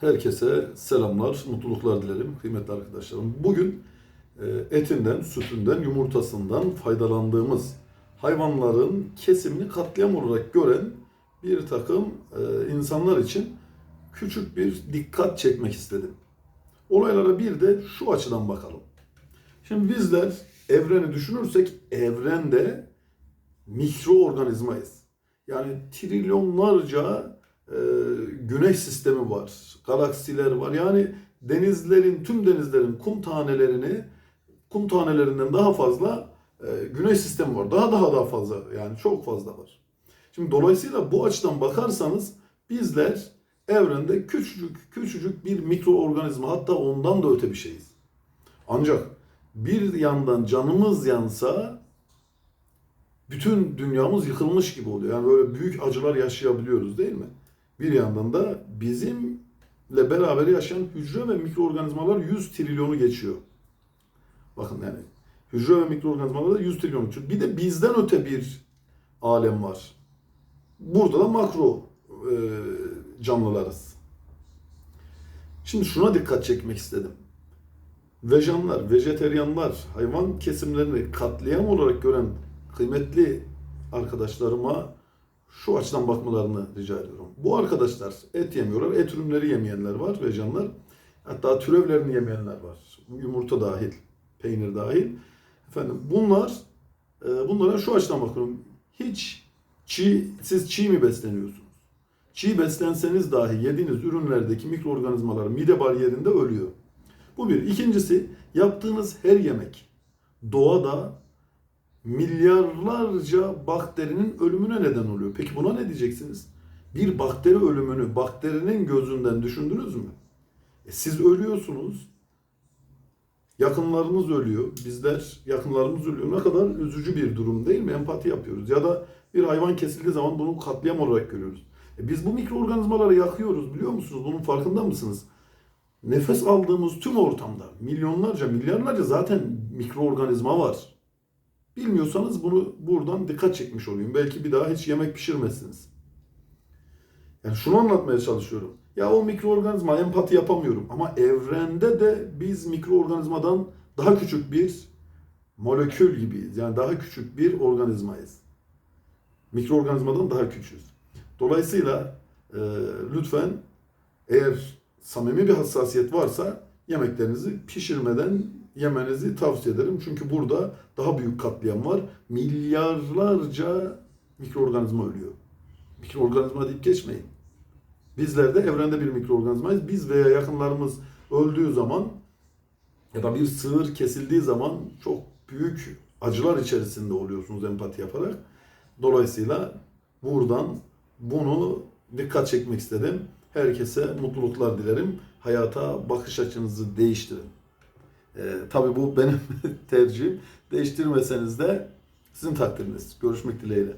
Herkese selamlar, mutluluklar dilerim kıymetli arkadaşlarım. Bugün e, etinden, sütünden, yumurtasından faydalandığımız hayvanların kesimini katliam olarak gören bir takım e, insanlar için küçük bir dikkat çekmek istedim. Olaylara bir de şu açıdan bakalım. Şimdi bizler evreni düşünürsek evrende mikroorganizmayız. Yani trilyonlarca e, güneş sistemi var, galaksiler var. Yani denizlerin, tüm denizlerin kum tanelerini, kum tanelerinden daha fazla e, güneş sistemi var. Daha daha daha fazla yani çok fazla var. Şimdi dolayısıyla bu açıdan bakarsanız bizler evrende küçücük küçücük bir mikroorganizma hatta ondan da öte bir şeyiz. Ancak bir yandan canımız yansa bütün dünyamız yıkılmış gibi oluyor. Yani böyle büyük acılar yaşayabiliyoruz değil mi? Bir yandan da bizimle beraber yaşayan hücre ve mikroorganizmalar 100 trilyonu geçiyor. Bakın yani hücre ve mikroorganizmalar da 100 trilyon geçiyor. Bir de bizden öte bir alem var. Burada da makro e, canlılarız. Şimdi şuna dikkat çekmek istedim. Vejanlar, vejeteryanlar, hayvan kesimlerini katliam olarak gören kıymetli arkadaşlarıma şu açıdan bakmalarını rica ediyorum. Bu arkadaşlar et yemiyorlar, et ürünleri yemeyenler var, vejanlar. Hatta türevlerini yemeyenler var. Yumurta dahil, peynir dahil. Efendim bunlar, e, bunlara şu açıdan bakıyorum. Hiç çiğ, siz çiğ mi besleniyorsunuz? Çiğ beslenseniz dahi yediğiniz ürünlerdeki mikroorganizmalar mide bariyerinde ölüyor. Bu bir. İkincisi yaptığınız her yemek doğada milyarlarca bakterinin ölümüne neden oluyor. Peki buna ne diyeceksiniz? Bir bakteri ölümünü bakterinin gözünden düşündünüz mü? E siz ölüyorsunuz. Yakınlarınız ölüyor. Bizler yakınlarımız ölüyor. Ne kadar üzücü bir durum değil mi? Empati yapıyoruz. Ya da bir hayvan kesildiği zaman bunu katliam olarak görüyoruz. E biz bu mikroorganizmaları yakıyoruz biliyor musunuz? Bunun farkında mısınız? Nefes aldığımız tüm ortamda milyonlarca, milyarlarca zaten mikroorganizma var. Bilmiyorsanız bunu buradan dikkat çekmiş olayım. Belki bir daha hiç yemek pişirmezsiniz. Yani şunu anlatmaya çalışıyorum. Ya o mikroorganizma empati yapamıyorum ama evrende de biz mikroorganizmadan daha küçük bir molekül gibiyiz. Yani daha küçük bir organizmayız. Mikroorganizmadan daha küçüğüz. Dolayısıyla e, lütfen eğer samimi bir hassasiyet varsa yemeklerinizi pişirmeden yemenizi tavsiye ederim. Çünkü burada daha büyük katliam var. Milyarlarca mikroorganizma ölüyor. Mikroorganizma deyip geçmeyin. Bizler de evrende bir mikroorganizmayız. Biz veya yakınlarımız öldüğü zaman ya da bir sığır kesildiği zaman çok büyük acılar içerisinde oluyorsunuz empati yaparak. Dolayısıyla buradan bunu dikkat çekmek istedim. Herkese mutluluklar dilerim. Hayata bakış açınızı değiştirin. Ee, tabii bu benim tercihim. Değiştirmeseniz de sizin takdiriniz. Görüşmek dileğiyle.